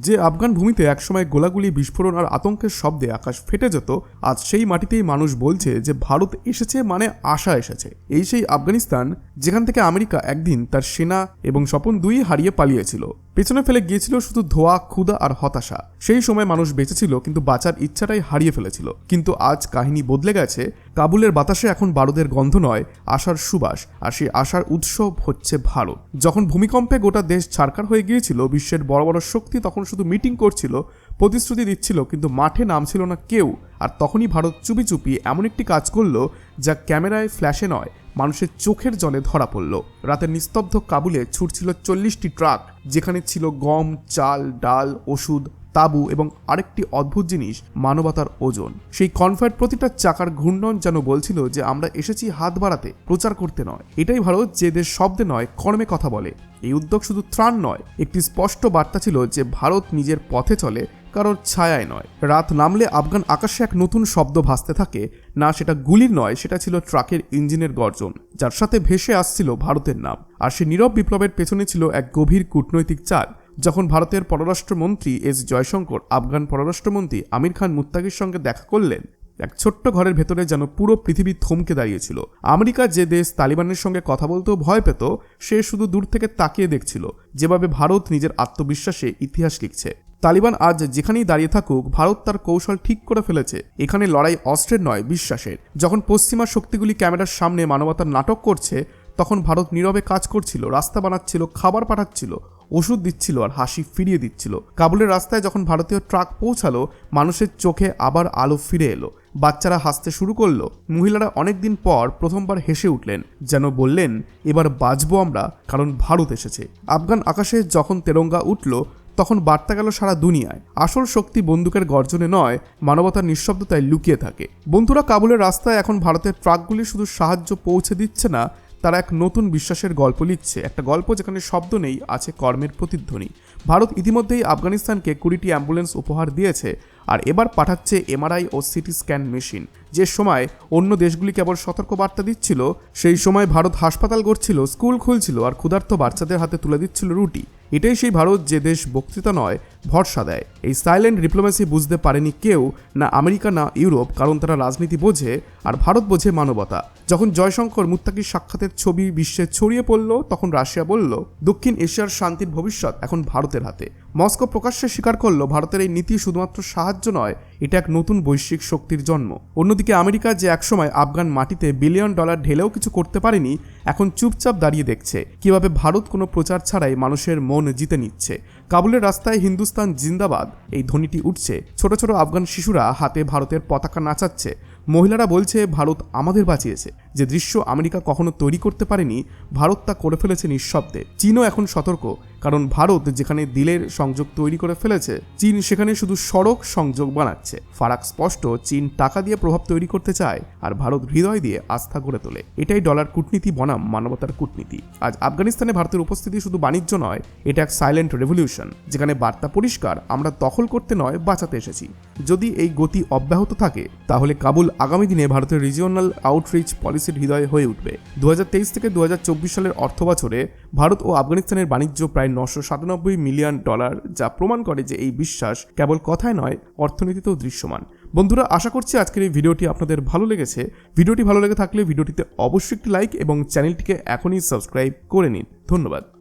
যে আফগান ভূমিতে একসময় গোলাগুলি, বিস্ফোরণ আর আতঙ্কের শব্দে আকাশ ফেটে যেত, আজ সেই মাটিতেই মানুষ বলছে যে ভারত এসেছে মানে আশা এসেছে। এই সেই আফগানিস্তান, যেখান থেকে আমেরিকা একদিন তার সেনা এবং স্বপন দুই হারিয়ে পালিয়েছিল। পেছনে ফেলে গিয়েছিল শুধু ধোয়া ক্ষুদা আর হতাশা। সেই সময় মানুষ বেঁচেছিল কিন্তু বাঁচার ইচ্ছাটাই হারিয়ে ফেলেছিল। কিন্তু আজ কাহিনী বদলে গেছে, কাবুলের বাতাসে এখন বারুদের গন্ধ নয়, আশার সুবাস, আর সেই আশার উৎসব হচ্ছে ভারত। যখন ভূমিকম্পে গোটা দেশ ছারকার হয়ে গিয়েছিল, বিশ্বের বড় বড় শক্তি তখন শুধু মিটিং করছিল, প্রতিশ্রুতি দিচ্ছিল, কিন্তু মাঠে নামছিল না কেউ। আর তখনই ভারত চুপি চুপি এমন একটি কাজ করল, যা ক্যামেরায় ফ্ল্যাশে নয় মানুষের চোখের জলে ধরা পড়ল। রাতের নিস্তব্ধ কাবুলে ছুটছিল চল্লিশটি ট্রাক, যেখানে ছিল গম, চাল, ডাল, ওষুধ, তাবু এবং আরেকটি অদ্ভুত জিনিস, মানবতার ওজন। সেই কনফার্ট প্রতিটা চাকার ঘূর্ণন যেন বলছিল যে আমরা এসেছি হাত বাড়াতে, প্রচার করতে নয়। এটাই ভারত যে দেশ শব্দে নয়, কর্মে কথা বলে। এই উদ্যোগ শুধু ত্রাণ নয়, একটি স্পষ্ট বার্তা ছিল যে ভারত নিজের পথে চলে কারোর ছায়ায় নয়। রাত নামলে আফগান আকাশে এক নতুন শব্দ ভাসতে থাকে। না, সেটা গুলির নয়, সেটা ছিল ট্রাকের ইঞ্জিনের গর্জন, যার সাথে ভেসে আসছিল ভারতের নাম। আর সে নীরব বিপ্লবের পেছনে ছিল এক গভীর কূটনৈতিক চাল, যখন ভারতের পররাষ্ট্রমন্ত্রী এস জয়শঙ্কর, আফগান পররাষ্ট্রমন্ত্রী আমির খান মুত্তাকির সঙ্গে দেখা করলেন, এক ছোট্ট ঘরের ভেতরে যেন পুরো পৃথিবী থমকে দাঁড়িয়েছিল আমেরিকা যে দেশ তালিবানের সঙ্গে কথা বলতেও ভয় পেত, সে শুধু দূর থেকে তাকিয়ে দেখছিল, যেভাবে ভারত নিজের আত্মবিশ্বাসে ইতিহাস লিখছে। তালিবান আজ যেখানেই দাঁড়িয়ে থাকুক, ভারত তার কৌশল ঠিক করে ফেলেছে। এখানে লড়াই অস্ত্রের নয়, বিশ্বাসের। যখন পশ্চিমা শক্তিগুলি ক্যামেরার সামনে মানবতার নাটক করছে, তখন ভারত নীরবে কাজ করছিল, রাস্তা বানাচ্ছিল, খাবার পাঠাচ্ছিল, ওষুধ দিচ্ছিল আর হাসি ফিরিয়ে দিচ্ছিল। কাবুলের রাস্তায় যখন ভারতীয় ট্রাক পৌঁছালো, মানুষের চোখে আবার আলো ফিরে এলো। বাচ্চারা হাসতে শুরু করল। মহিলারা অনেকদিন পর প্রথমবার হেসে উঠলেন, যেন বললেন, এবার বাঁচবো আমরা, কারণ ভারত এসেছে। আফগান আকাশে যখন তেরঙ্গা উঠল তখন বার্তা গেল সারা দুনিয়ায়। আসল শক্তি বন্দুকের গর্জনে নয়, মানবতার নিঃশব্দতায় লুকিয়ে থাকে। বন্ধুরা, কাবুলের রাস্তায় এখন ভারতের ট্রাকগুলি শুধু সাহায্য পৌঁছে দিচ্ছে না, তারা এক নতুন বিশ্বাসের গল্প লিখছে। একটা গল্প যেখানে শব্দ নেই, আছে কর্মের প্রতিধ্বনি। ভারত ইতিমধ্যেই আফগানিস্তানকে কুড়িটি অ্যাম্বুলেন্স উপহার দিয়েছে। আর এবার পাঠাচ্ছে এমআরআই ও সিটি স্ক্যান মেশিন। যে সময় অন্য দেশগুলি কেবল সতর্ক বার্তা দিচ্ছিল, সেই সময় ভারত হাসপাতাল করছিল স্কুল খুলছিল আর ক্ষুধার্ত বাচ্চাদের হাতে তুলে দিচ্ছিল রুটি। এটাই সেই ভারত যে দেশ বক্তৃতা নয়, ভরসা দেয়। এই সাইলেন্ট ডিপ্লোমেসি বুঝতে পারেনি কেউ, না আমেরিকা, না ইউরোপ, কারণ তারা রাজনীতি বোঝে আর ভারত বোঝে মানবতা। যখন জয়শঙ্কর মুত্তাকির সাক্ষাতের ছবি বিশ্বে ছড়িয়ে পড়ল, তখন রাশিয়া বলল, দক্ষিণ এশিয়ার শান্তির ভবিষ্যৎ এখন ভারতের হাতে। মস্কো প্রকাশ্যে স্বীকার করল ভারতের এই নীতি শুধুমাত্র সাহায্য নয় এটা এক নতুন বৈশ্বিক শক্তির জন্ম। অন্যদিকে আমেরিকা যে একসময় আফগান মাটিতে বিলিয়ন ডলার ঢেলেও কিছু করতে পারেনি, এখন চুপচাপ দাঁড়িয়ে দেখছে কীভাবে ভারত কোনো প্রচার ছাড়াই মানুষের মন জিতে নিচ্ছে। কাবুলের রাস্তায় হিন্দুস্তান জিন্দাবাদ, এই ধ্বনিটি উঠছে। ছোট ছোট আফগান শিশুরা হাতে ভারতের পতাকা নাচাচ্ছে। মহিলারা বলছে, ভারত আমাদের বাঁচিয়েছে। যে দৃশ্য আমেরিকা কখনো তৈরি করতে পারেনি, ভারত তা করে ফেলেছে নিঃশব্দে। চীনও এখন সতর্ক, কারণ ভারত যেখানে দিলের সংযোগ তৈরি করে ফেলেছে, চীন সেখানে শুধু সড়ক সংযোগ বানাচ্ছে। ফারাক স্পষ্ট চীন টাকা দিয়ে প্রভাব তৈরি করতে চায় আর ভারত হৃদয় দিয়ে আস্থা গড়ে তোলে। এটাই ডলার কূটনীতি বনাম মানবতার কূটনীতি। আজ আফগানিস্তানে ভারতের উপস্থিতি শুধু বাণিজ্য নয়, এটা এক সাইলেন্ট রেভলিউশন যেখানে বার্তা পরিষ্কার, আমরা দখল করতে নয়, বাঁচাতে এসেছি। যদি এই গতি অব্যাহত থাকে, তাহলে কাবুল আগামী দিনে ভারতের রিজিওনাল আউটরিচ পলিসির হৃদয় হয়ে উঠবে। দুই হাজার তেইশ থেকে দু হাজার চব্বিশ সালের অর্থ বছরে ভারত ও আফগানিস্তানের বাণিজ্য প্রায় নশো সাতানব্বই মিলিয়ন ডলার, যা প্রমাণ করে যে এই বিশ্বাস কেবল কথায় নয়, অর্থনীতিতেও দৃশ্যমান। বন্ধুরা, আশা করছি আজকের এই ভিডিওটি আপনাদের ভালো লেগেছে। ভিডিওটি ভালো লেগে থাকলে ভিডিওটিতে অবশ্যই একটি লাইক এবং চ্যানেলটিকে এখনই সাবস্ক্রাইব করে নিন। ধন্যবাদ।